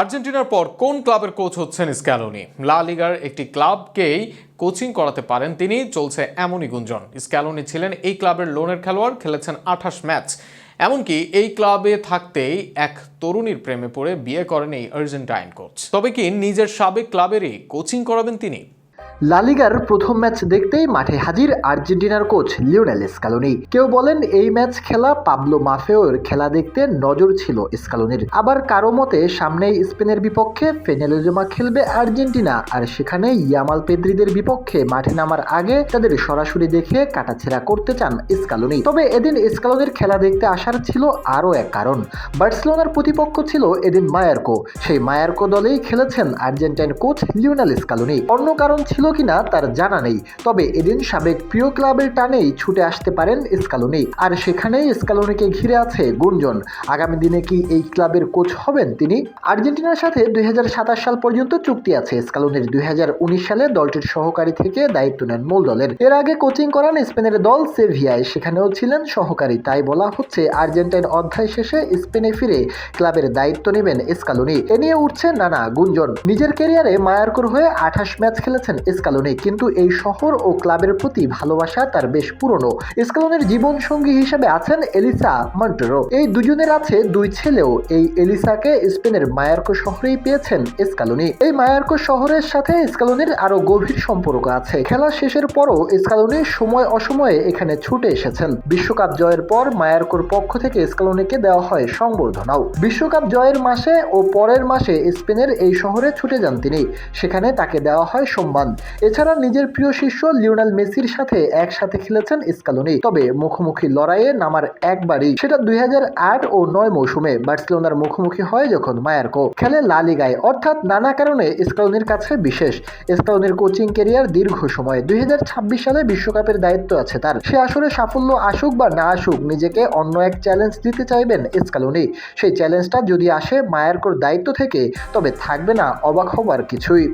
আর্জেন্টিনার পর কোন ক্লাবের কোচ হচ্ছেন স্ক্যালোনি? লা লিগার একটি ক্লাবকেই কোচিং করাতে পারেন তিনি, চলছে এমনই গুঞ্জন। স্ক্যালোনি ছিলেন এই ক্লাবের লোনের খেলোয়াড়, খেলেছেন আঠাশ ম্যাচ। এমনকি এই ক্লাবে থাকতেই এক তরুণীর প্রেমে পড়ে বিয়ে করেন এই আর্জেন্টাইন কোচ। তবে কি নিজের সাবেক ক্লাবেরই কোচিং করাবেন তিনি? লালিগার প্রথম ম্যাচ দেখতেই মাঠে হাজির আর্জেন্টিনার কোচ লিওনেল স্কালোনি। কেউ বলেন এই ম্যাচ খেলা পাবলো মাফেওর, খেলা দেখতে নজর ছিল স্কালোনির। আবার কারও মতে সামনেই স্পেনের বিপক্ষে ফেনেলোজমা খেলবে আর্জেন্টিনা, আর সেখানে ইয়ামাল পেদ্রিদের বিপক্ষে মাঠে নামার আগে তাদের সরাসরি দেখে কাটাছেড়া করতে চান স্কালোনি। তবে এদিন স্কালোনির খেলা দেখতে আসার ছিল আরও এক কারণ। বার্সেলোনার প্রতিপক্ষ ছিল এদিন মায়ার্কো। সেই মায়ার্কো দলেই খেলেছেন আর্জেন্টাইন কোচ লিওনেল স্কালোনি। অন্য কারণ ছিল কিনা তার জানা নেই। তবে এদিন সাবেক প্রিয় ক্লাবের টানেই ছুটে আসতে পারেন স্কালোনি। আর সেখানেই স্কালোনিকে ঘিরে আছে গুঞ্জন। আগামী দিনে কি এই ক্লাবের কোচ হবেন তিনি? আর্জেন্টিনার সাথে দুই সাল পর্যন্ত চুক্তি আছে। স্কালোনির দুই সালে দলটির সহকারী থেকে দায়িত্ব নেন মূল দলের। এর আগে কোচিং করান স্পেনের দল সেভিয়ায়। সেখানেও ছিলেন সহকারী। তাই বলা হচ্ছে আর্জেন্টাইন অধ্যায় শেষে স্পেনে ফিরে ক্লাবের দায়িত্ব নেবেন স্কালোনি। এ নিয়ে উঠছে নানা গুঞ্জন। নিজের ক্যারিয়ারে মায়ার্কর হয়ে আঠাশ ম্যাচ খেলেছেন স্কালোনি, কিন্তু এই শহর ও ক্লাবের প্রতি ভালোবাসা তার বেশ পুরনো। স্কালোনের জীবন সঙ্গী হিসেবে আছেন এলিসা মন্টেরো। এই দুজনের আছে দুই ছেলেও। এই এলিসাকে স্পেনের মায়ার্কো শহরেই পেয়েছেন স্কালোনি। এই মায়ার্কো শহরের সাথে স্কালোনির আরও গভীর সম্পর্ক আছে। খেলা শেষের পরও স্কালোনি সময় অসময়ে এখানে ছুটে এসেছেন। বিশ্বকাপ জয়ের পর মায়ার্কোর পক্ষ থেকে স্কালোনিকে দেওয়া হয় সংবর্ধনাও। বিশ্বকাপ জয়ের মাসে ও পরের মাসে স্পেনের এই শহরে ছুটে যান তিনি। সেখানে তাকে দেওয়া হয় সম্মান। এছাড়া নিজের প্রিয় শিষ্য লিওনাল মেসির সাথে একসাথে খেলেছেন স্কালোনি। তবে মুখোমুখি লড়াইয়ে নামার একবারই সেটা দুই হাজার আট ও নয় মৌসুমে বার্সেলোনার মুখোমুখি হয় যখন মায়ার্কো খেলে লা লিগায়। অর্থাৎ নানা কারণে স্কালোনির কাছে বিশেষ। স্কালোনির কোচিং কেরিয়ার দীর্ঘ সময়। দুই হাজার ছাব্বিশ সালে বিশ্বকাপের দায়িত্ব আছে তার। সে আসলে সাফল্য আসুক বা না আসুক, নিজেকে অন্য এক চ্যালেঞ্জ দিতে চাইবেন স্কালোনি। সেই চ্যালেঞ্জটা যদি আসে, মায়ার্কোর দায়িত্ব থেকে, তবে থাকবে না অবাক হবার কিছুই।